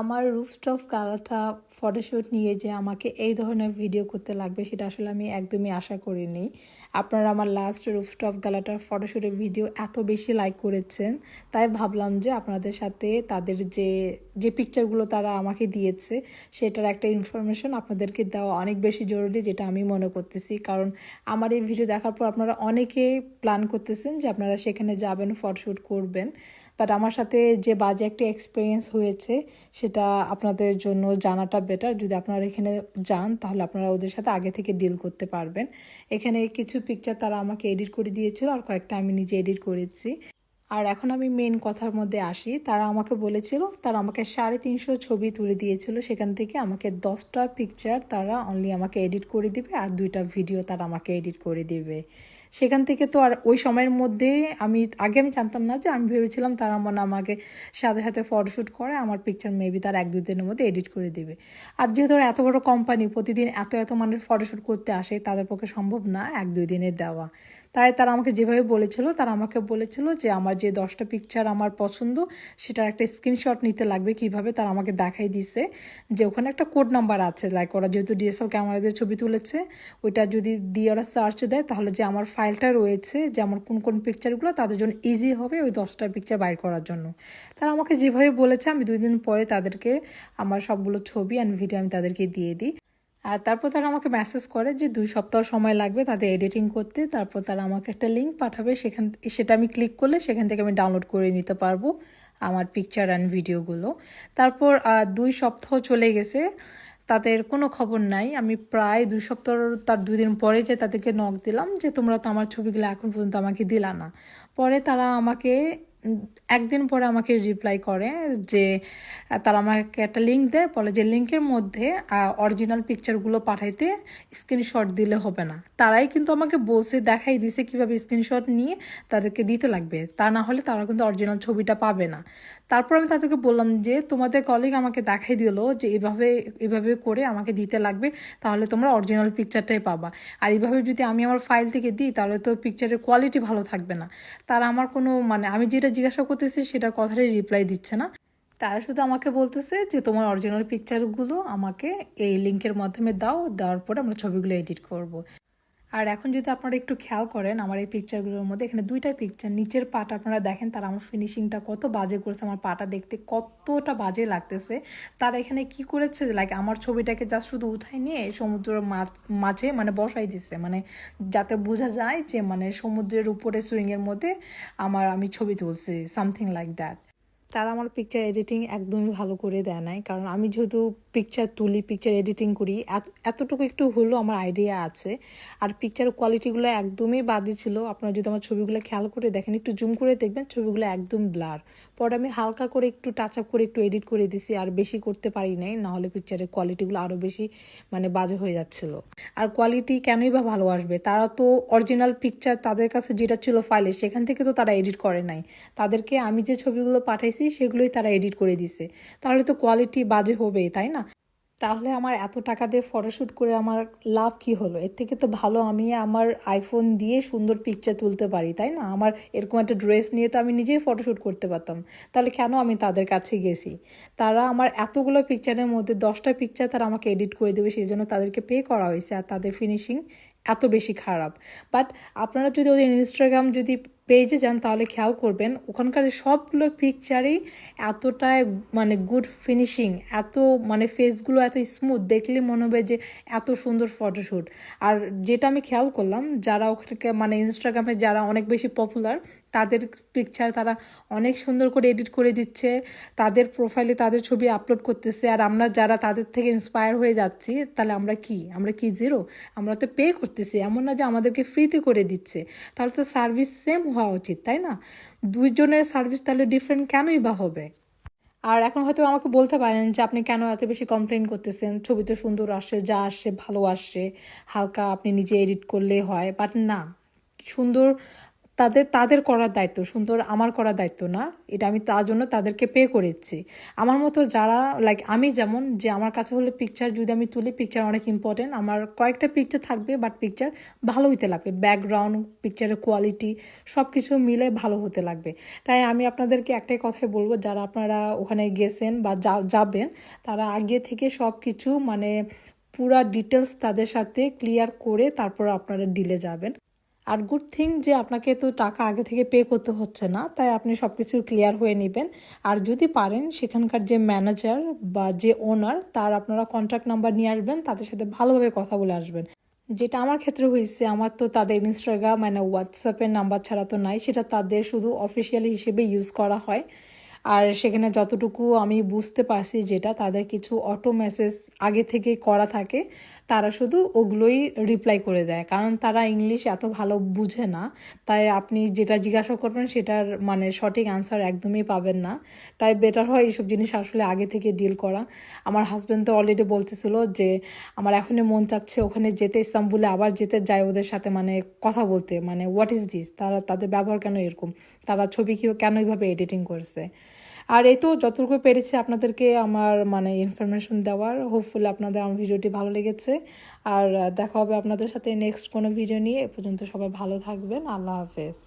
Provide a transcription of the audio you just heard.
আমার rooftop গালাটা photoshoot নিয়ে যে আমাকে এই ধরনের ভিডিও করতে লাগবে, সেটা আসলে আমি একদমই আশা করিনি। আপনারা আমার লাস্ট রুফটপ গালাটার ফটোশ্যুটের ভিডিও এত বেশি লাইক করেছেন, তাই ভাবলাম যে আপনাদের সাথে তাদের যে যে পিকচারগুলো তারা আমাকে দিয়েছে, সেটার একটা ইনফরমেশন আপনাদেরকে দেওয়া অনেক বেশি জরুরি, যেটা আমি মনে করতেছি। কারণ আমার এই ভিডিও দেখার পর আপনারা অনেকে প্ল্যান করতেছেন যে আপনারা সেখানে যাবেন ফটোশ্যুট করবেন। বাট আমার সাথে যে বাজে একটা এক্সপিরিয়েন্স হয়েছে, সেটা আপনাদের জন্য জানাটা বেটার যদি আপনারা এখানে যান, তাহলে আপনারা ওদের সাথে আগে থেকে ডিল করতে পারবেন। এখানে কিছু পিকচার তারা আমাকে এডিট করে দিয়েছিল, আর কয়েকটা আমি নিজে এডিট করেছি। আর এখন আমি মেন কথার মধ্যে আসি। তারা আমাকে বলেছিল, তারা আমাকে সাড়ে তিনশো ছবি তুলে দিয়েছিল। সেখান থেকে আমাকে দশটা পিকচার তারা অনলি আমাকে এডিট করে দিবে, আর দুইটা ভিডিও তারা আমাকে এডিট করে দিবে। সেখান থেকে তো আর ওই সময়ের মধ্যে আমি, আগে আমি জানতাম না যে আমি ভেবেছিলাম তারা মানে আমাকে সাথে সাথে ফটোশ্যুট করে, আমার পিকচার মেবি তার এক দুই দিনের মধ্যে এডিট করে দেবে। আর যেহেতু এত বড় কোম্পানি প্রতিদিন এত এত মানুষ ফটোশ্যুট করতে আসে, তাদের পক্ষে সম্ভব না এক দুই দিনের দেওয়া। তাই তারা আমাকে যেভাবে বলেছিল, তারা আমাকে বলেছিল যে আমার যে দশটা পিকচার আমার পছন্দ, সেটার একটা স্ক্রিনশট নিতে লাগবে কীভাবে তারা আমাকে দেখাই দিছে যে ওখানে একটা কোড নাম্বার আছে লাইক ওরা যেহেতু ডিএসএল ক্যামেরা দিয়ে ছবি তুলেছে, ওইটা যদি দিয়ে ওরা সার্চ দেয়, তাহলে যে আমার ফাইলটা রয়েছে, যে আমার কোন কোন পিকচারগুলো তাদের জন্য ইজি হবে ওই দশটা পিকচার বাইর করার জন্য। তারা আমাকে যেভাবে বলেছে, আমি দুই দিন পরে তাদেরকে আমার সবগুলো ছবি অ্যান্ড ভিডিও আমি তাদেরকে দিয়ে দিই। আর তারপর তারা আমাকে মেসেজ করে যে দুই সপ্তাহ সময় লাগবে তাদের এডিটিং করতে। তারপর তারা আমাকে একটা লিঙ্ক পাঠাবে সেখান সেটা আমি ক্লিক করলে সেখান থেকে আমি ডাউনলোড করে নিতে পারব আমার পিকচার অ্যান্ড ভিডিওগুলো তারপর দুই সপ্তাহ চলে গেছে, তাদের কোনো খবর নাই। আমি প্রায় দুই সপ্তাহ, তার দুই দিন পরে যে তাদেরকে নখ দিলাম যে তোমরা তো আমার ছবিগুলো এখন পর্যন্ত আমাকে দিলা না। পরে তারা আমাকে একদিন পরে আমাকে রিপ্লাই করে যে তারা আমাকে একটা লিঙ্ক দেয়, বলে যে লিঙ্কের মধ্যে অরিজিনাল পিকচারগুলো পাঠাইতে স্ক্রিনশট দিলে হবে না। তারাই কিন্তু আমাকে বলছে, দেখাই দিছে কীভাবে স্ক্রিনশট নিয়ে তাদেরকে দিতে লাগবে। তা না হলে তারা কিন্তু অরিজিনাল ছবিটা পাবে না। তারপর আমি তাদেরকে বললাম যে, তোমাদের কলিগ আমাকে দেখাই দিল যে এভাবে এভাবে করে আমাকে দিতে লাগবে, তাহলে তোমরা অরিজিনাল পিকচারটাই পাবা। আর এইভাবে যদি আমি আমার ফাইল থেকে দিই, তাহলে তো পিকচারের কোয়ালিটি ভালো থাকবে না। তারা আমার কোনো মানে আমি যেটা জিজ্ঞাসা করতেছি সেটা কথাটাই রিপ্লাই দিচ্ছে না তারা শুধু আমাকে বলতেছে যে, তোমার অরিজিনাল পিকচারগুলো আমাকে এই লিঙ্কের মাধ্যমে দাও, দেওয়ার পরে আমরা ছবিগুলো এডিট করব। আর এখন যদি আপনারা একটু খেয়াল করেন আমার এই পিকচারগুলোর মধ্যে, এখানে দুইটাই পিকচার নিচের পাটা আপনারা দেখেন তারা আমার ফিনিশিংটা কত বাজে করেছে, আমার পাটা দেখতে কতটা বাজে লাগতেছে। তারা এখানে কি করেছে লাইক আমার ছবিটাকে যা শুধু উঠাই নিয়ে সমুদ্রের মাঝে মানে বসাই দিছে মানে যাতে বোঝা যায় যে মানে সমুদ্রের উপরে সুইংয়ের মধ্যে আমার আমি ছবি তুলছি সামথিং লাইক দ্যাট তারা আমার পিকচার এডিটিং একদমই ভালো করে দেয় নাই। কারণ আমি যেহেতু পিকচার তুলি পিকচার এডিটিং করি এতটুকু একটু হলেও আমার আইডিয়া আছে। আর পিকচার কোয়ালিটিগুলো একদমই বাজে ছিল। আপনারা যদি আমার ছবিগুলো খেয়াল করে দেখেন, একটু জুম করে দেখবেন, ছবিগুলো একদম ব্লার পরে আমি হালকা করে একটু টাচ আপ করে একটু এডিট করে দিছি, আর বেশি করতে পারি নাই, নাহলে পিকচারের কোয়ালিটিগুলো আরও বেশি মানে বাজে হয়ে যাচ্ছিল। আর কোয়ালিটি কেনই বা ভালো আসবে? তারা তো অরিজিনাল পিকচার তাদের কাছে যেটা ছিল ফাইলে সেখান থেকে তো তারা এডিট করে নাই। তাদেরকে আমি যে ছবিগুলো পাঠাইছি সেগুলোই তারা এডিট করে দিছে। তাহলে তো কোয়ালিটি বাজে হবে তাই না? তাহলে আমার এত টাকা দিয়ে ফটোশ্যুট করে আমার লাভ কি হলো? এর থেকে তো ভালো আমি আমার আইফোন দিয়ে সুন্দর পিকচার তুলতে পারি, তাই না? আমার এরকম একটা ড্রেস নিয়ে তো আমি নিজেই ফটোশ্যুট করতে পারতাম। তাহলে কেন আমি তাদের কাছে গেছি? তারা আমার এতগুলো পিকচারের মধ্যে দশটা পিকচার তারা আমাকে এডিট করে দেবে, সেই জন্য তাদেরকে পে করা হয়েছে, আর তাদের ফিনিশিং এত বেশি খারাপ। বাট আপনারা যদি ওদের ইনস্টাগ্রাম যদি পেজে যান তাহলে খেয়াল করবেন, ওখানকার সবগুলো পিকচারেই এতটাই মানে গুড ফিনিশিং এত মানে ফেসগুলো এত স্মুথ দেখলে মনে হবে যে এত সুন্দর ফটোশ্যুট আর যেটা আমি খেয়াল করলাম, যারা ওখানে মানে ইনস্টাগ্রামে যারা অনেক বেশি পপুলার তাদের পিকচার তারা অনেক সুন্দর করে এডিট করে দিচ্ছে। তাদের প্রোফাইলে তাদের ছবি আপলোড করতেছে। আর আমরা যারা তাদের থেকে ইন্সপায়ার হয়ে যাচ্ছি, তাহলে আমরা কি? আমরা কি জিরো আমরা তো পে করতেছি। এমন না যে আমাদেরকে ফ্রিতে করে দিচ্ছে। তাহলে তো সার্ভিস সেম হওয়া উচিত, তাই না? দুইজনের সার্ভিস তাহলে ডিফারেন্ট কেনই বা হবে? আর এখন হয়তো আমাকে বলতে পারেন যে আপনি কেন এত বেশি কমপ্লেন করতেছেন? ছবি তো সুন্দর আসছে, যা আসছে, ভালো আসছে, হালকা আপনি নিজে এডিট করলে হয়। বাট না, সুন্দর তাদের তাদের করার দায়িত্ব, সুন্দর আমার করার দায়িত্ব না। এটা আমি তার জন্য তাদেরকে পে করেছি। আমার মতো যারা লাইক আমি যেমন, যে আমার কাছে হলে পিকচার যদি আমি তুলি পিকচার অনেক ইম্পর্টেন্ট আমার কয়েকটা পিকচার থাকবে বাট পিকচার ভালো হইতে লাগবে। ব্যাকগ্রাউন্ড পিকচারের কোয়ালিটি সব কিছু মিলে ভালো হতে লাগবে। তাই আমি আপনাদেরকে একটাই কথাই বলব, যারা আপনারা ওখানে গেছেন বা যাবেন, তারা আগে থেকে সব কিছু মানে পুরা ডিটেলস তাদের সাথে ক্লিয়ার করে তারপর আপনারা ডিলে যাবেন। আর গুড থিং যে আপনাকে তো টাকা আগে থেকে পে করতে হচ্ছে না, তাই আপনি সব কিছু ক্লিয়ার হয়ে নেবেন। আর যদি পারেন, সেখানকার যে ম্যানেজার বা যে ওনার তার আপনারা কন্ট্যাক্ট নাম্বার নিয়ে আসবেন, তাদের সাথে ভালোভাবে কথা বলে আসবেন। যেটা আমার ক্ষেত্রে হয়েছে, আমার তো তাদের ইনস্টাগ্রাম মানে হোয়াটসঅ্যাপের নাম্বার ছাড়া তো নাই, সেটা তাদের শুধু অফিসিয়ালি হিসেবে ইউজ করা হয়। আর সেখানে যতটুকু আমি বুঝতে পারছি যেটা, তাদের কিছু অটো মেসেজ আগে থেকে করা থাকে। তারা শুধু ওগুলোই রিপ্লাই করে দেয়। কারণ তারা ইংলিশ এত ভালো বুঝে না, তাই আপনি যেটা জিজ্ঞাসা করবেন সেটার মানে সঠিক অ্যান্সার একদমই পাবেন না। তাই বেটার হয় এইসব জিনিস আসলে আগে থেকে ডিল করা। আমার হাজব্যান্ড তো অলরেডি বলতেছিল যে, আমার এখনই মন চাচ্ছে ওখানে যেতে, ইস্তাম্বুলে আবার যেতে যায় ওদের সাথে মানে কথা বলতে। মানে হোয়াট ইজ দিস তারা, তাদের ব্যবহার কেন এরকম? তারা ছবি কেন এইভাবে এডিটিং করছে? আর এই তো যতটুকু পেরেছি আপনাদেরকে আমার মানে ইনফরমেশন দেওয়ার হোপফুলি আপনাদের আমার ভিডিওটি ভালো লেগেছে। আর, দেখা হবে আপনাদের সাথে নেক্সট কোনো ভিডিও নিয়ে। এ পর্যন্ত সবাই ভালো থাকবেন। আল্লাহ হাফেজ।